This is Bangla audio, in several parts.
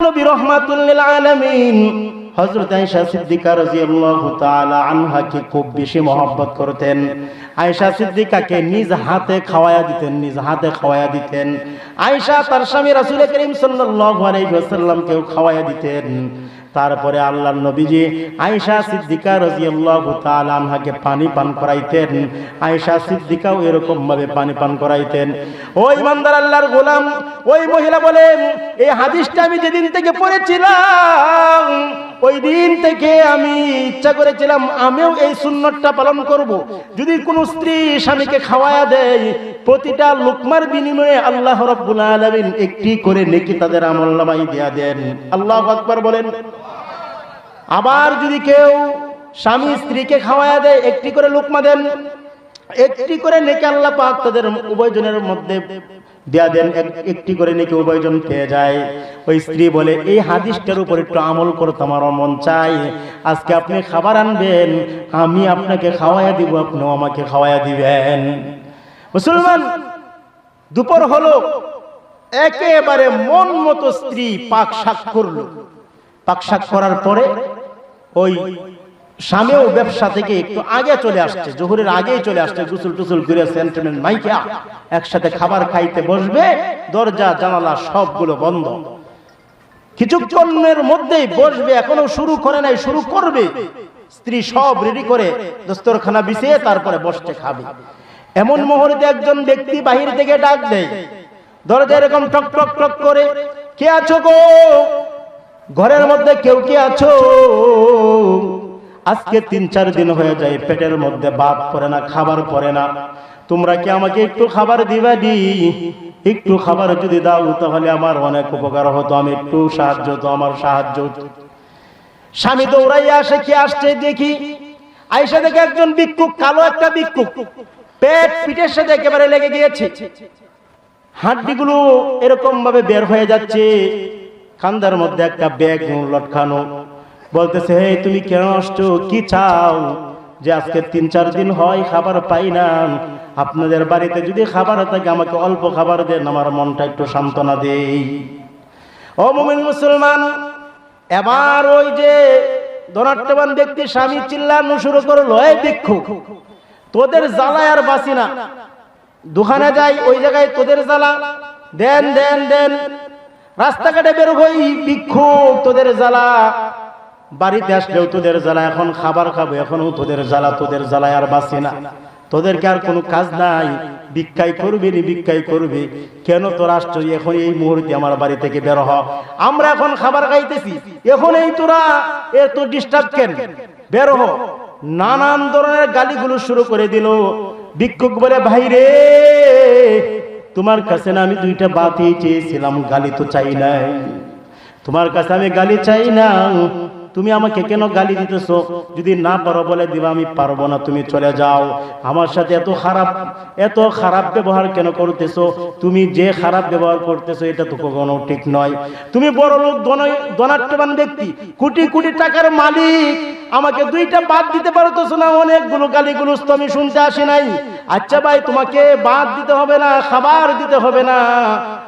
নবী রহমাতুল্লিল আলামিন হযরত আয়েশা সিদ্দিকা রাদিয়াল্লাহু খুব বেশি মহব্বত করতেন। আয়েশা সিদ্দিকাকে নিজ খাওয়ায়া দিতেন, নিজ হাতে খাওয়ায়া দিতেন। আয়েশা তার স্বামী রাসূল করিম সাল্লাল্লাহু আলাইহি ওয়াসাল্লামকেও খাওয়ায়া দিতেন। তারপরে আল্লাহ নবীজি আয়সা সিদ্দিকা রাজিয়াল্লাহু তাআলা আনহাকে পানি পান করাইতেন। আয়সা সিদ্দিকাও এরকম ভাবে পানি পান করাইতেন। ওই ইমানদার আল্লাহর গোলাম, ওই মহিলা বলেন, এই হাদিসটা আমি যেদিন থেকে পড়েছিলাম ওই দিন থেকে আমি ইচ্ছা করেছিলাম, আমিও এই সুন্নতটা পালন করব। যদি কোনো স্ত্রী স্বামীকে খাওয়ায়া দেয়, প্রতিটা লুকমার বিনিময়ে আল্লাহ রব্বুল আলামিন একটি করে নেকি তাদের আমল নামাই দেয়া দেন। আল্লাহ আকবার বলেন। আবার যদি কেউ স্বামী স্ত্রীকে খাওয়ায়া দেয়, একটি করে লুকমা দেন। একটি করে নেকি আল্লাহ পাক তাদের উভয়জনের মধ্যে দেয়া দেন এক- একটি করে নাকি উভয়জন পেয়ে যায়। ওই স্ত্রী বলে, এই হাদিসটার উপর একটু আমল করতে আমার মন চাই। আজকে আপনি খাবার আনবেন, আমি আপনাকে খাওয়াইয়া দিব, আপনিও আমাকে খাওয়াইয়া দিবেন। মুসলমান, দুপুর হলো, একেবারে মন মতো স্ত্রী পাক শাক করল। পাক শাক করার পরে ওই স্বামীও ব্যবসা থেকে একটু আগে চলে আসছে, জোহরের আগেই চলে আসছে, গুসল টুসুল করে সেন্টিমেন্ট মাইকা, একসাথে খাবার খাইতে বসবে, দরজা, জানালা সবগুলো বন্ধ। কিছুক্ষণের মধ্যেই বসবে, এখনও শুরু করে নাই, শুরু করবে। স্ত্রী সব রেডি করে, দস্তরখানা বিছিয়ে তারপরে বসতে খাবে। এমন মুহূর্তে একজন ব্যক্তি বাহির থেকে ডাক দেয় দরজা এরকম টক টক টক করে, কে আছো গো? ঘরের মধ্যে কেউ কে আছো? আজকে তিন, চার দিন হয়ে যায়, পেটের মধ্যে ভাত পড়ে না, খাবার পড়ে না। তোমরা কি আমাকে একটু খাবার দিবা দি? একটু খাবার যদি দাও, তাহলে আমার অনেক উপকার হতো, আমি একটু সাহায্য হতো, আমার সাহায্য স্বামী দৌড়াইয়া আসে, কি আসছে দেখি? আইসা দেখে একজন ভিক্ষুক, কালো একটা ভিক্ষুক। পেট পিঠের সাথে একেবারে লেগে গিয়েছে। হাড্ডিগুলো এরকম ভাবে বের হয়ে যাচ্ছে। কান্দার মধ্যে একটা ব্যাগ লটকানো। বলতেছে হে তুমি কেন আসছো? কি চাও? যে আজকে তিন, চার দিন হয়, খাবার পাই না। আপনাদের বাড়িতে যদি খাবার থাকে, আমাকে অল্প খাবার দেন, আমার মনটা একটু সান্ত্বনা দেই। ও মুমিন মুসলমান, এবার ওই যে ধনাট্যবান ব্যক্তি স্বামী চিল্লানো শুরু করল, এই ভিক্ষুক তোদের জ্বালায় আর বাসি না। দোকানে যাই, ওই জায়গায় তোদের জ্বালা। দেন দেন দেন। রাস্তাঘাটে বের হই ভিক্ষুক তোদের জ্বালা। বাড়িতে আসলেও তোদের জ্বালা এখন খাবার খাব এখনও তোদের জ্বালা, তোদের জ্বালায় আর বাসি না। তোদেরকে আর কোনো কাজ নাই, ভিক্ষাই করবি নি, ভিক্ষাই করবি। কেন তোর আসছো এখন এই মুহূর্তে আমার বাড়ি থেকে বের হ। আমরা এখন খাবার খাইতেছি এখন এই তোরা এত ডিস্টার্ব কেন? বের হ। নানান ধরনের গালিগুলো শুরু করে দিল। ভিক্ষুক বলে, ভাই রে, তোমার কাছে না আমি দুইটা বাতি চেয়েছিলাম, গালি তো চাই নাই। তোমার কাছে আমি গালি চাই না তুমি আমাকে কেন গালি দিতেছো? যদি না পারো বলে দিবা, আমি পারব না, তুমি চলে যাও। আমার সাথে এত খারাপ এত খারাপ ব্যবহার কেন করতেছো? তুমি যে খারাপ ব্যবহার করতেছো, এটা তো কখনো ঠিক নয়। তুমি বড় লোক, ধন- ধনাট্যবান ব্যক্তি, কোটি কোটি টাকার মালিক। আমাকে দুইটা বাদ দিতে পারতেছো না, অনেকগুলো গালিগুলো তো আমি শুনতে আসি নাই। আচ্ছা ভাই, তোমাকে বাদ দিতে হবে না, খাবার দিতে হবে না।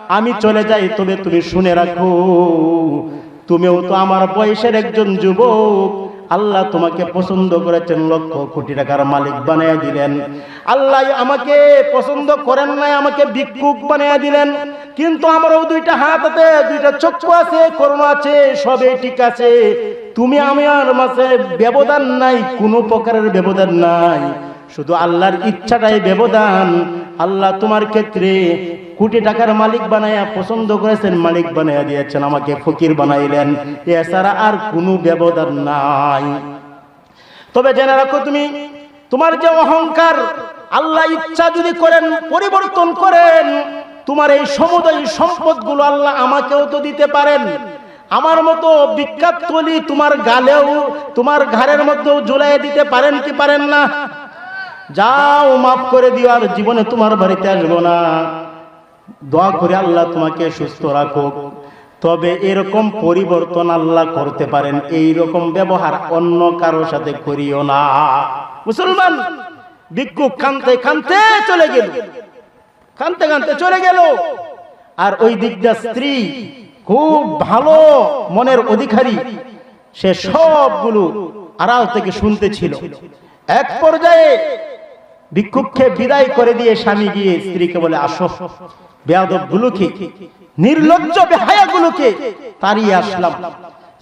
আমি চলে যাই, তবে তুমি শুনে রাখো। তুমিও তো আমার বয়সের একজন যুবক। আল্লাহ তোমাকে পছন্দ করেছেন, লক্ষ কোটি টাকার মালিক বানিয়ে দিলেন। আল্লাহ আমাকে পছন্দ করেন নাই, আমাকে ভিক্ষুক বানিয়ে দিলেন। কিন্তু আমারও দুইটা হাত আছে, দুইটা চক্ষু আছে করোনা আছে, সবই ঠিক আছে। তুমি আমি আর মাঝে ব্যবধান নাই, কোনো প্রকারের ব্যবধান নাই। শুধু আল্লাহর ইচ্ছাটাই ব্যবধান। আল্লাহ তোমার ক্ষেত্রে কোটি টাকার মালিক বানাইয়া পছন্দ করেছেন, মালিক বানাইয়া দিয়েছেন, আমাকে ফকির বানাইলেন। এছাড়া আর কোনো ব্যবধান নাই। তবে জেনে রাখো তুমি, তোমার যে অহংকার, আল্লাহ ইচ্ছা যদি করেন, পরিবর্তন করেন, তোমার এই সমুদয় সম্পদগুলো আল্লাহ আমাকেও তো দিতে পারেন। আমার মতো বিখ্যাত তলি তোমার গালেও, তোমার ঘাড়ের মধ্যেও ঝুলাই দিতে পারেন কি পারেন না? যাও, মাফ করে দিও, আর জীবনে তোমার বাড়িতে আসব না। দোয়া করে আল্লাহ তোমাকে সুস্থ রাখুক। তবে এরকম পরিবর্তন আল্লাহ করতে পারেন এই রকম ব্যবহার অন্য কারোর সাথে করিও না। মুসলমান, ভিক্ষুক কানতে কানতে চলে গেল। কানতে কানতে চলে গেল। আর ওই দিকটা স্ত্রী খুব ভালো মনের অধিকারী, সে সবগুলো আড়াল থেকে শুনতেছিল। এক পর্যায়ে ভিক্ষুককে বিদায় করে দিয়ে স্বামী গিয়ে স্ত্রীকে বলে, আসো। বেয়াদব গুলোকে নির্লজ্জ বেহায়াগুলোকে তাড়িয়ে আসলাম।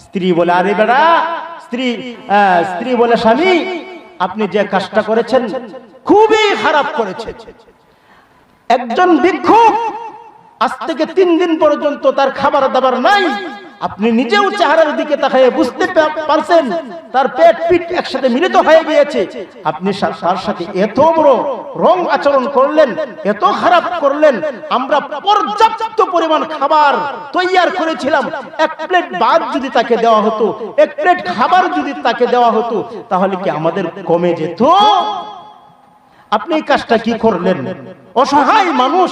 স্ত্রী বলে, আরে বেড়া, স্ত্রী স্ত্রী বলে, স্বামী, আপনি যে কাজটা করেছেন খুবই খারাপ করেছেন। একজন ভিক্ষুক আজ থেকে তিন দিন পর্যন্ত তার খাবার দাবার নাই। আপনি নিজেও চেহারার দিকে তাকায় বুঝতে পারছেন, তার পেট পিঠ একসাথে মিলিত হয়ে গিয়েছে। আপনি তার সাথে এত বড় রং আচরণ করলেন, এত খারাপ করলেন, আমরা পর্যাপ্ত পরিমাণ খাবার তৈয়ার করেছিলাম। এক প্লেট ভাত যদি তাকে দেওয়া হতো, এক প্লেট খাবার যদি তাকে দেওয়া হতো, তাহলে কি আমাদের কমে যেত? আপনি এই কাজটা কি করলেন? অসহায় মানুষ,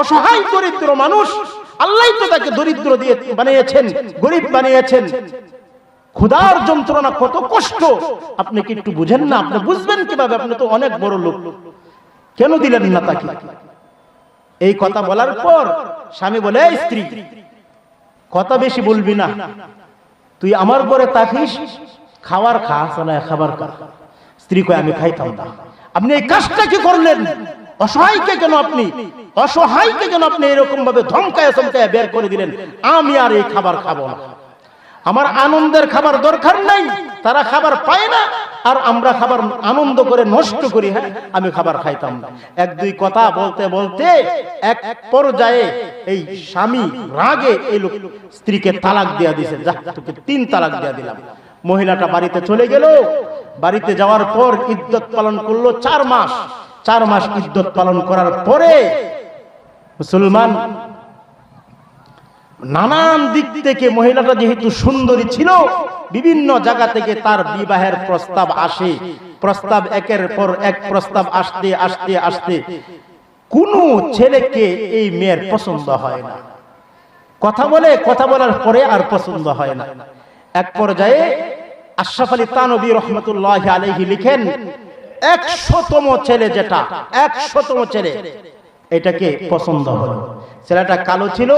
অসহায় দরিদ্র মানুষ আল্লাহ তো তাকে দরিদ্র দিয়ে বানিয়েছেন, গরিব বানিয়েছেন। ক্ষুধার যন্ত্রণা কত কষ্ট। আপনি কি একটু বুঝেন না? আপনি বুঝবেন কীভাবে? আপনি তো অনেক বড় লোক। কেন দিলেন না তাকে? এই কথা বলার পর স্বামী বলে স্ত্রী, কথা বেশি বলবি না। তুই আমার পরে তাকিস খাবার খা চলে খাবার খা। স্ত্রী কয়, আমি খাইতাম না। আপনি এই কাজটা কি করলেন? অসহায়কে কেন আপনি? অসহায়কে কেন আপনি এরকম ভাবে ধমকায় চমকায় বের করে দিলেন? আমি আর এই খাবার খাব না। আমার আনন্দের খাবার দরকার নাই, তারা খাবার পায় না, আর আমরা খাবার আনন্দ করে নষ্ট করি হ্যাঁ? আমি খাবার খাইতাম না। এক দুই কথা বলতে বলতে এক পর্যায়ে এই স্বামী রাগে এই লোক স্ত্রীকে তালাক দিয়া দিছে। যা তোকে তিন তালাক দিয়া দিলাম। মহিলাটা বাড়িতে চলে গেল। বাড়িতে যাওয়ার পর ইদ্যত পালন করল চার মাস। চার মাস ইদ্যত পালন করার পরে মুসলমান নানান দিক থেকে মহিলাটা যেহেতু সুন্দরী ছিল, বিভিন্ন জায়গা থেকে তার বিবাহের প্রস্তাব আসে। প্রস্তাব একের পর এক প্রস্তাব আসতে আসতে আসতে। কোন ছেলেকে এই মেয়ের পছন্দ হয় না। কথা বলে, কথা বলার পরে আর পছন্দ হয় না। এক পর্যায়ে আশরাফ আলী তানবী রহমতুল্লাহ আলহি লিখেন একশোতম ছেলে যেটা, একশোতম ছেলে। এটাকে পছন্দ হলো। ছেলেটা কালো ছিল,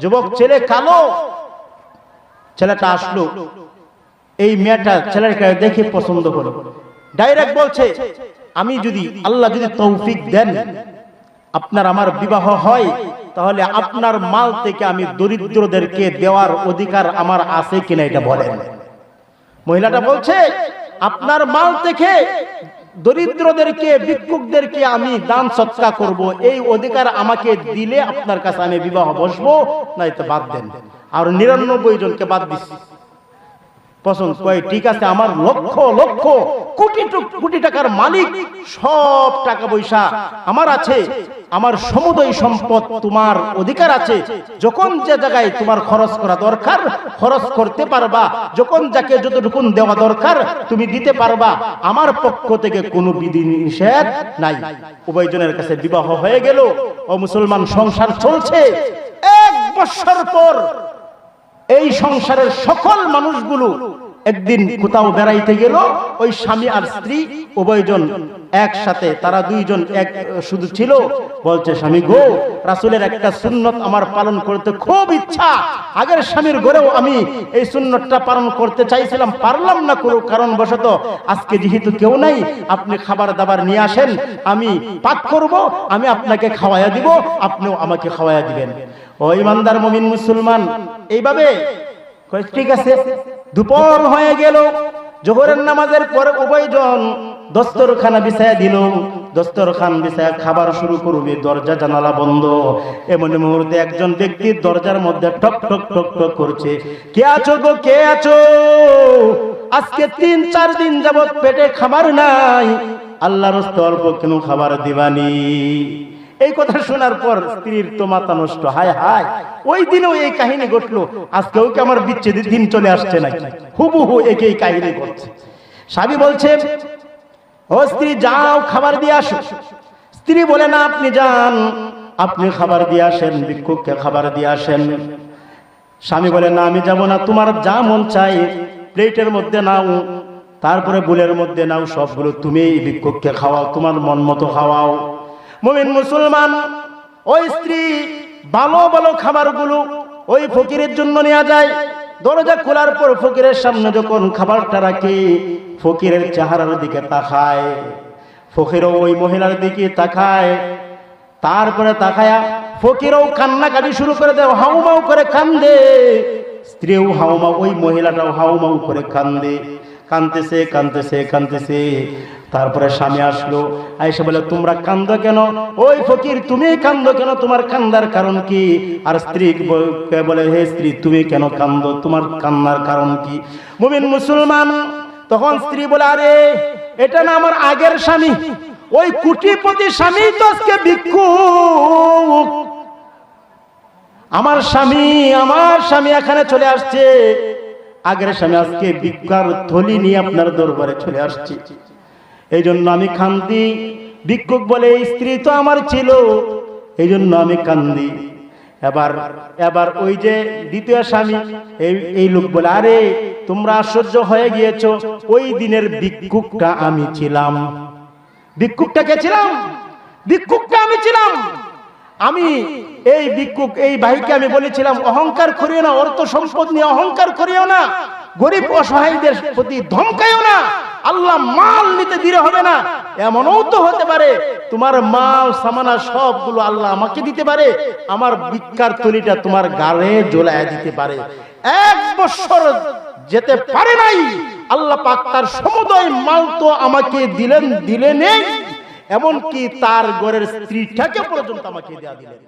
যুবক ছেলে কালো। ছেলেটা আসলো। এই মেয়েটা ছেলেটাকে দেখে পছন্দ হলো। ডাইরেক্ট বলছে, আমি যদি আল্লাহ যদি তৌফিক দেন, আপনার আমার বিবাহ হয়, তাহলে আপনার মাল থেকে আমি দরিদ্রদেরকে দেওয়ার অধিকার আমার আছে কিনা এটা বলেন। মহিলাটা বলছে, আপনার মাল থেকে দরিদ্রদেরকে, ভিক্ষুকদেরকে আমি দান সৎকা করব। এই অধিকার আমাকে দিলে আপনার কাছে আমি বিবাহ বসবো নাই তো বাদ দেন। আর নিরানব্বই জনকে বাদ দিচ্ছি। পছন্দ কয় ঠিক আছে আমার লক্ষ লক্ষ কোটি কোটি টাকার মালিক সব টাকা পয়সা আমার আছে আমার সমুদয় সম্পদ তোমার অধিকার আছে যখন যে জায়গায় তোমার খরচ করা দরকার খরচ করতে পারবা যখন যাকে যতটুকু দেওয়া দরকার তুমি দিতে পারবা আমার পক্ষ থেকে কোনো বিধি নিষেধ নাই। উভয়জনের কাছে বিবাহ হয়ে গেল। ও মুসলমান সংসার চলছে। এক বছর পর এই সংসারের সকল মানুষগুলো একদিন কোথাও বেড়াইতে গেল, ওই স্বামী আর স্ত্রী উভয়জন একসাথে, তারা দুইজন এক, শুধু ছিল। বলছে, স্বামী গো, রাসুলের একটা সুন্নত আমার পালন করতে খুব ইচ্ছা। আগের স্বামীর ঘরেও আমি এই সুন্নতটা পালন করতে চাইছিলাম, পারলাম না কোনো কারণ বশত আজকে যেহেতু কেউ নাই, আপনি খাবার দাবার নিয়ে আসেন, আমি পাক করব, আমি আপনাকে খাওয়াইয়া দিব, আপনিও আমাকে খাওয়াইয়া দিবেন। ও ইমানদার মমিন মুসলমান এইভাবে ঠিক আছে দুপুর হয়ে গেল, জোহরের নামাজের পর উভয়জন দস্তরখানা বিছায়া দিল। দস্তরখান বিছায়া খাবার শুরু করবে, দরজা জানালা বন্ধ। এমন মুহূর্তে একজন ব্যক্তি দরজার মধ্যে টক টক টক টক করছে, কে আছো গো, কে আছো? আজকে তিন, চার দিন যাবত পেটে খাবার নাই। আল্লাহর অল্প কেন খাবার দিবানি? এই কথা শোনার পর স্ত্রীর তো মাথা নষ্ট। হায় হায়। ওই দিনেও এই কাহিনী ঘটলো। আজকেও কি আমার বিচ্ছেদের দিন চলে আসছে নাকি? হুবহু একই কাহিনী ঘটছে। স্বামী বলছে, ও স্ত্রী, যাও, খাবার দিয়ে আসো। স্ত্রী বলে, না, আপনি যান। আপনি খাবার দিয়ে আসেন, ভিক্ষুককে খাবার দিয়ে আসেন। স্বামী বলে, না, আমি যাব না। তোমার যা মন চাই, প্লেটের মধ্যে নাও। তারপরে বুলের মধ্যে নাও। সবগুলো তুমি ভিক্ষুককে খাওয়াও। তোমার মন মতো খাওয়াও। মুমিন মুসলমান, ওই স্ত্রী ভালো ভালো খাবারগুলো ওই ফকিরের জন্য নেওয়া যায়। দরজা খোলার পর ফকিরের সামনে যখন খাবারটা রাখে, ফকিরের চেহারার দিকে তাকায়। ফকিরও ওই মহিলার দিকে তাকায়। তারপরে তাকায়া ফকিরও কান্নাকাটি শুরু করে দেয়, হাউমাউ করে কান্দে। স্ত্রীও হাউমাউ, ওই মহিলাটাও হাউমাউ করে কান্দে। কানতেছে কানতেছে কানতেছে। তারপরে স্বামী আসলো আইসা বলে তোমরা কান্দ কেন? ওই ফকির, তুমি কান্দ কেন? তোমার কান্দার কারণ কি? আর স্ত্রী বলে, হে স্ত্রী, তুমি কেন কান্দ? তোমার কান্নার কারণ কি? মুমিন মুসলমান, তখন স্ত্রী বলে, আরে, এটা না আমার আগের স্বামী। ওই কুটিপতি স্বামী তো আজকে ভিক্ষুক। আমার স্বামী আমার স্বামী এখানে চলে আসছে। আগের স্বামী আজকে ভিক্ষার থলি নিয়ে আপনার দরবারে চলে আসছে। এই জন্য আমি কান্দি। ভিক্ষুক বলে স্ত্রী তো আমার ছিল। এই জন্য আমি কান্দি। এবার এবার ওই যে দ্বিতীয় স্বামী, এই এই লোক বলে, আরে, তোমরা আশ্চর্য হয়ে গিয়েছো। ওই দিনের ভিক্ষুকটা আমি ছিলাম। ভিক্ষুকটা কে ছিলাম? ভিক্ষুকটা আমি ছিলাম। আমি এই ভিক্ষুক, এই ভাইকে আমি বলেছিলাম, অহংকার করিও না, অর্থ সম্পদ নিয়ে অহংকার করিও না। গরিব অসহায়দের প্রতি ধমকাইও না। আল্লাহ মাল নিতে দিলে হবে না। এমনও তো হতে পারে, তোমার মাল, সামানা সবগুলো আল্লাহ আমাকে দিতে পারে, আমার ভিক্ষার তলিটা তোমার গালে জ্বলায় দিতে পারে। এক বছর যেতে পারে নাই, আল্লাহ পাক তার সমুদয় মাল তো আমাকে দিলেন দিলেন এমনকি তার ঘরের স্ত্রীটাকে পর্যন্ত আমাকে দেয়া দিলেন।